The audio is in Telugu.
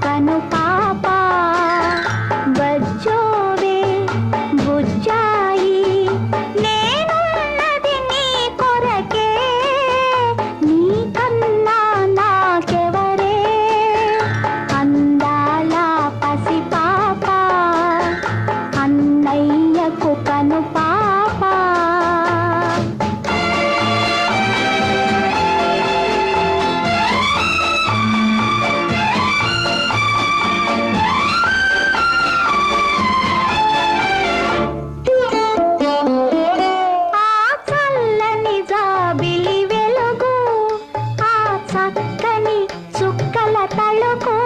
కను పాప. బజ్జోవే బుజ్జాయి. నేనున్నది నీ కొరకే. నీ కన్నా నాకెవరే? అందాల పసి పాప. అన్నయ్యకు కను చక్కని చుక్కల తలుకో